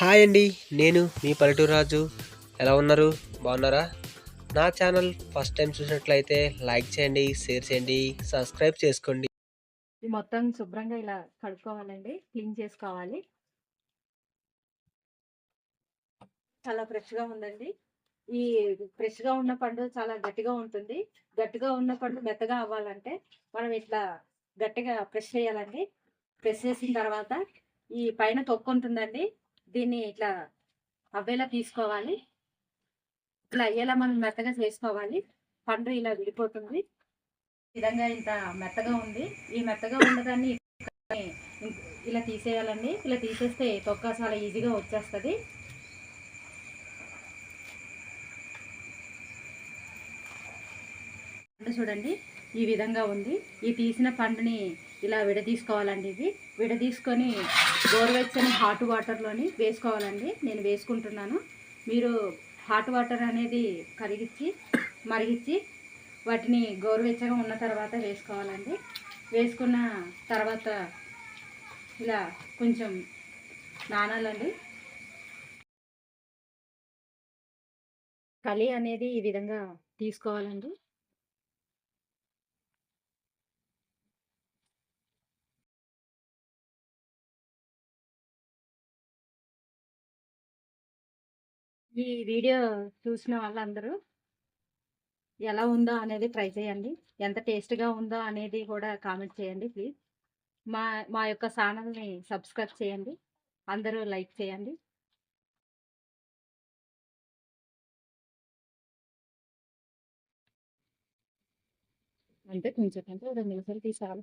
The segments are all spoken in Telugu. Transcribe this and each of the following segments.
హాయ్ అండి నేను మీ పల్లెటూరు రాజు. ఎలా ఉన్నారు? బాగున్నారా? నా ఛానల్ ఫస్ట్ టైం చూసినట్లయితే లైక్ చేయండి షేర్ చేయండి సబ్స్క్రైబ్ చేసుకోండి. ఇది మొత్తం శుభ్రంగా ఇలా కడుక్కోవాలండి క్లీన్ చేసుకోవాలి. చాలా ఫ్రెష్గా ఉందండి. ఈ ఫ్రెష్గా ఉన్న పండు చాలా గట్టిగా ఉంటుంది. గట్టిగా ఉన్న పండు మెత్తగా అవ్వాలంటే మనం ఇట్లా గట్టిగా ప్రెస్ చేయాలండి. ప్రెస్ చేసిన తర్వాత ఈ పైన తొక్కు ఉంటుందండి. దీన్ని ఇట్లా అవ్వేలా తీసుకోవాలి. ఇట్లా అయ్యేలా మనం మెత్తగా చేసుకోవాలి. పండు ఇలా విడిపోతుంది. విధంగా ఇంత మెత్తగా ఉంది. ఈ మెత్తగా ఉండదాన్ని ఇలా తీసేయాలండి. ఇలా తీసేస్తే తొక్క చాలా ఈజీగా వచ్చేస్తుంది. పండు చూడండి ఈ విధంగా ఉంది. ఈ తీసిన పండుని ఇలా విడదీసుకోవాలండి ఇది. విడదీసుకొని గోరువెచ్చని హాట్ వాటర్లోని వేసుకోవాలండి. నేను వేసుకుంటున్నాను. మీరు హాట్ వాటర్ అనేది కరిగించి మరిగించి వాటిని గోరువెచ్చగా ఉన్న తర్వాత వేసుకోవాలండి. వేసుకున్న తర్వాత ఇలా కొంచెం నానాలండి. కలి అనేది ఈ విధంగా తీసుకోవాలండి. ఈ వీడియో చూసిన వాళ్ళందరూ ఎలా ఉందో అనేది ట్రై చేయండి. ఎంత టేస్ట్గా ఉందో అనేది కూడా కామెంట్ చేయండి ప్లీజ్. మా మా యొక్క ఛానల్ని సబ్స్క్రైబ్ చేయండి. అందరూ లైక్ చేయండి. అంటే కొంచెం అంటే రెండు నిమిషాలు తీసాలి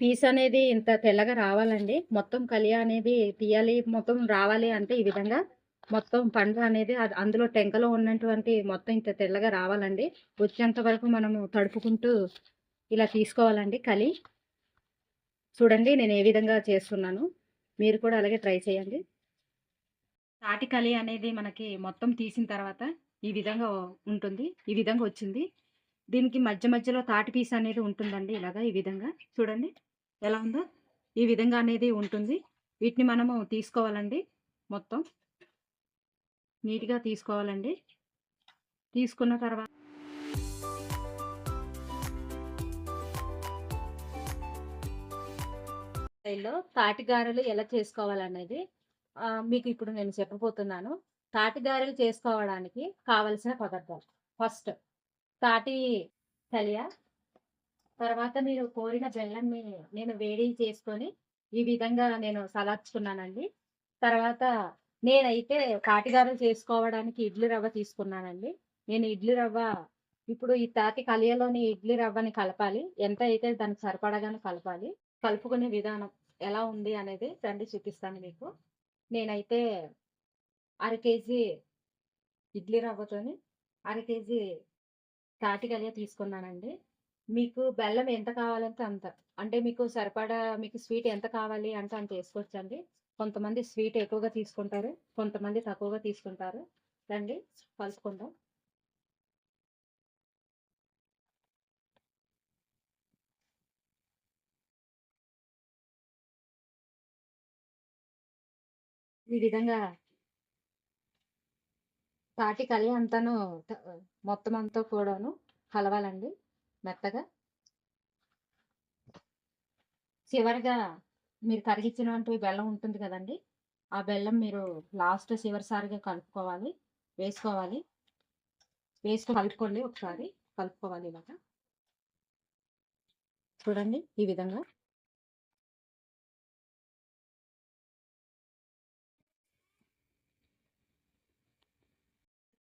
పీస్ అనేది ఇంత తెల్లగా రావాలండి. మొత్తం కలియ అనేది తీయాలి. మొత్తం రావాలి అంటే ఈ విధంగా మొత్తం పండు అనేది అందులో టెంకలో ఉన్నటువంటి మొత్తం ఇంత తెల్లగా రావాలండి. వచ్చేంత వరకు మనము తడుపుకుంటూ ఇలా తీసుకోవాలండి కలి. చూడండి నేను ఏ విధంగా చేస్తున్నాను. మీరు కూడా అలాగే ట్రై చేయండి. తాటి కలి అనేది మనకి మొత్తం తీసిన తర్వాత ఈ విధంగా ఉంటుంది. ఈ విధంగా వచ్చింది. దీనికి మధ్య మధ్యలో తాటి పీస్ అనేది ఉంటుందండి ఇలాగా ఈ విధంగా. చూడండి. ఎలా ఉందో ఈ విధంగా అనేది ఉంటుంది. వీటిని మనము తీసుకోవాలండి మొత్తం. నీట్గా తీసుకోవాలండి. తీసుకున్న తర్వాత స్టైల్లో తాటిగారెలు ఎలా చేసుకోవాలనేది మీకు ఇప్పుడు నేను చెప్పబోతున్నాను. తాటిగారెలు చేసుకోవడానికి కావలసిన పదార్థాలు. ఫస్ట్ తాటి తలియా తర్వాత మీరు కోరిన బెల్లంని నేను వేడి చేసుకొని ఈ విధంగా నేను సలార్చుకున్నానండి తర్వాత నేనైతే తాటిగారెలు చేసుకోవడానికి ఇడ్లీ రవ్వ తీసుకున్నానండి. నేను ఇడ్లీ రవ్వ ఇప్పుడు ఈ తాటి కలియలోని ఇడ్లీ రవ్వని కలపాలి. ఎంత అయితే దానికి సరిపడగానే కలపాలి. కలుపుకునే విధానం ఎలా ఉంది అనేది రండి చూపిస్తాను మీకు. నేనైతే అర కేజీ ఇడ్లీ రవ్వతోని అర కేజీ తాటి కలియ తీసుకున్నానండి. మీకు బెల్లం ఎంత కావాలంటే అంత. అంటే మీకు సరిపడా మీకు స్వీట్ ఎంత కావాలి అంటే అంత వేసుకోవచ్చండి. కొంతమంది స్వీట్ ఎక్కువగా తీసుకుంటారు కొంతమంది తక్కువగా తీసుకుంటారు. రండి కలుసుకుందాం. ఈ విధంగా తాటి కలి అంతాను మొత్తం అంతా కూడాను కలవాలండి. మెత్తగా? చివరిగా మీరు కరిగించినటువంటి బెల్లం ఉంటుంది కదండి ఆ బెల్లం మీరు లాస్ట్ చివరిసారిగా కలుపుకోవాలి వేసుకోవాలి. వేసుకొని కలుపుకోండి ఒకసారి కలుపుకోవాలి ఇలాగా. చూడండి ఈ విధంగా.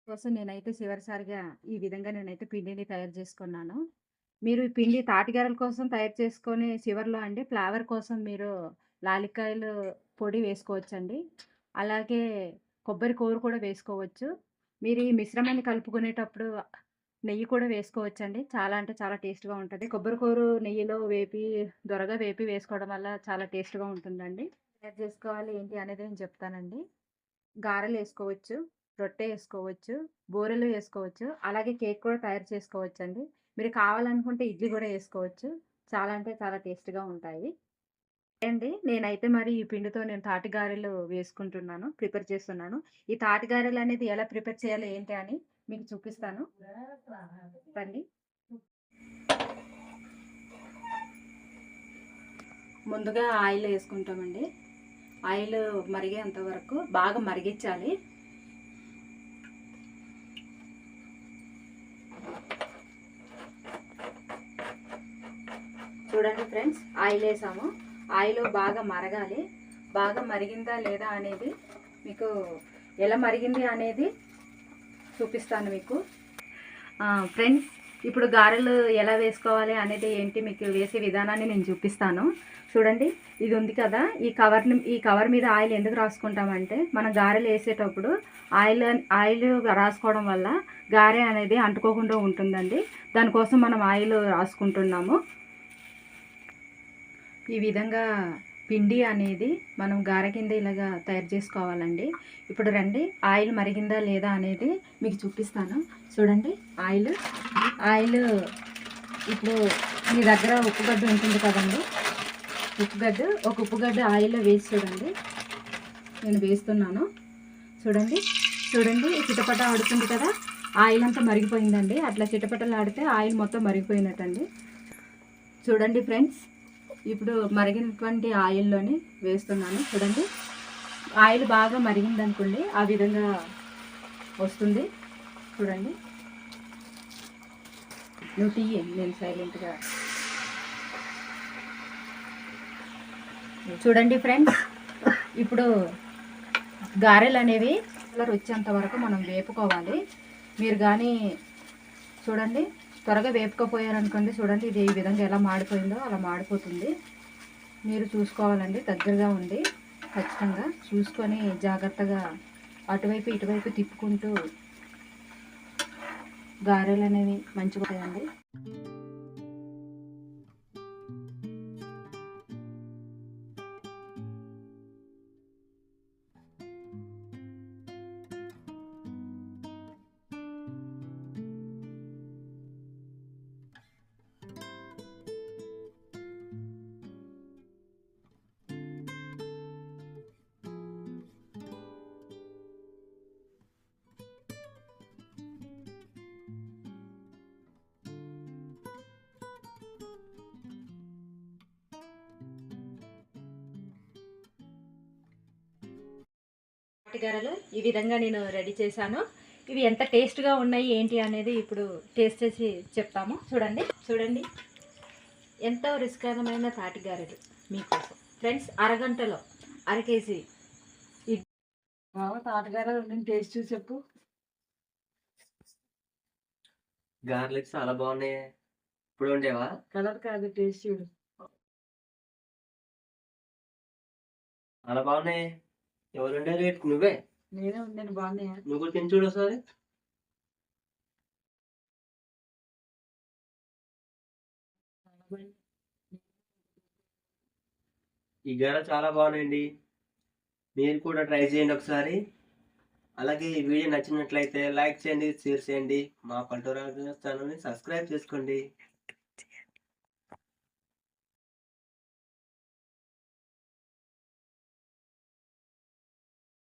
కోసం నేనైతే చివరిసారిగా ఈ విధంగా నేనైతే పిండిని తయారు చేసుకున్నాను. మీరు ఈ పిండి తాటిగారల కోసం తయారు చేసుకొని చివరిలో అండి ఫ్లేవర్ కోసం మీరు లాలికాయలు పొడి వేసుకోవచ్చండి. అలాగే కొబ్బరి కూర కూడా వేసుకోవచ్చు. మీరు ఈ మిశ్రమాన్ని కలుపుకునేటప్పుడు నెయ్యి కూడా వేసుకోవచ్చండి. చాలా అంటే చాలా టేస్ట్గా ఉంటుంది. కొబ్బరి కూర నెయ్యిలో వేపి దొరగా వేపి వేసుకోవడం వల్ల చాలా టేస్ట్గా ఉంటుందండి. తయారు చేసుకోవాలి ఏంటి అనేది నేను చెప్తానండి. గారెలు వేసుకోవచ్చు. రొట్టె వేసుకోవచ్చు బూరెలు వేసుకోవచ్చు అలాగే కేక్ కూడా తయారు చేసుకోవచ్చు అండి మీరు కావాలనుకుంటే ఇడ్లీ కూడా వేసుకోవచ్చు. చాలా అంటే చాలా టేస్ట్గా ఉంటాయి. అండి నేనైతే మరి ఈ పిండితో నేను తాటి గారెలు వేసుకుంటున్నాను ప్రిపేర్ చేస్తున్నాను. ఈ తాటి గారెలు అనేది ఎలా ప్రిపేర్ చేయాలి ఏంటి అని మీకు చూపిస్తాను. రండి. ముందుగా ఆయిల్ వేసుకుంటామండి. ఆయిల్ మరిగేంత వరకు బాగా మరిగించాలి చూడండి ఫ్రెండ్స్ ఆయిల్ వేసాము ఆయిల్ బాగా మరగాలి. బాగా మరిగిందా లేదా అనేది మీకు ఎలా మరిగింది అనేది చూపిస్తాను మీకు. ఫ్రెండ్స్ ఇప్పుడు గారెలు ఎలా వేసుకోవాలి అనేది ఏంటి మీకు వేసే విధానాన్ని నేను చూపిస్తాను. చూడండి ఇది ఉంది కదా. ఈ కవర్ని ఈ కవర్ మీద ఆయిల్ ఎందుకు రాసుకుంటామంటే మనం గారెలు వేసేటప్పుడు ఆయిల్ ఆయిల్ రాసుకోవడం వల్ల గారె అనేది అంటుకోకుండా ఉంటుందండి. దానికోసం మనం ఆయిల్ రాసుకుంటున్నాము. ఈ విధంగా పిండి అనేది మనం గార కింద ఇలాగా తయారు చేసుకోవాలండి. ఇప్పుడు రండి ఆయిల్ మరిగిందా లేదా అనేది మీకు చూపిస్తాను. చూడండి ఆయిల్ ఆయిల్ ఇప్పుడు మీ దగ్గర ఉప్పుగడ్డ ఉంటుంది కదండి. ఉప్పుగడ్డ ఒక ఉప్పుగడ్డ ఆయిల్లో వేసి చూడండి. నేను వేస్తున్నాను. చూడండి చూడండి చిటపట ఆడుతుంది కదా. ఆయిల్ అంతా మరిగిపోయిందండి. అట్లా చిటపటలు ఆడితే ఆయిల్ మొత్తం మరిగిపోయినట్టండి. చూడండి ఫ్రెండ్స్ ఇప్పుడు మరిగినటువంటి ఆయిల్లోని వేస్తున్నాను. చూడండి ఆయిల్ బాగా మరిగింది అనుకోండి ఆ విధంగా వస్తుంది. చూడండి. నువ్వు తీయి నేను సైలెంట్గా. చూడండి ఫ్రెండ్స్ ఇప్పుడు గారెలు అనేవి కలర్ వచ్చేంత వరకు మనం వేపుకోవాలి. మీరు కానీ చూడండి త్వరగా వేపుకపోయారనుకోండి చూడండి ఇది ఈ విధంగా ఎలా మాడిపోయిందో అలా మాడిపోతుంది. మీరు చూసుకోవాలండి దగ్గరగా ఉండి ఖచ్చితంగా చూసుకొని జాగ్రత్తగా అటువైపు ఇటువైపు తిప్పుకుంటూ గారెలు అనేవి మంచిగా ఉంటాయండి. గారెలు ఈ విధంగా నేను రెడీ చేశాను. ఇవి ఎంత టేస్ట్గా ఉన్నాయి ఏంటి అనేది ఇప్పుడు టేస్ట్ చేసి చెప్తాము. చూడండి చూడండి. ఎంతో రుచికరమైన తాటి గారెలు మీకోసం. ఫ్రెండ్స్ అరగంటలో అర కేజీ తాటగారు నేను టేస్ట్ చూసి చెప్పు. గార్లిక్ చాలా బాగున్నాయి. ఇప్పుడు ఉండేవా కలర్ కాదు టేస్ట్ చూడు. చాలా బాగున్నాయి. ఎవరు ఉండేది నువ్వే? నేనే ఉన్నాను బాగున్నాయా నువ్వు కూడా తిని చూడు ఒకసారి. ఈ గార చాలా బాగున్నాయండి. మీరు కూడా ట్రై చేయండి ఒకసారి. అలాగే ఈ వీడియో నచ్చినట్లయితే లైక్ చేయండి షేర్ చేయండి. మా పంటరాజు ఛానల్ని సబ్స్క్రైబ్ చేసుకోండి.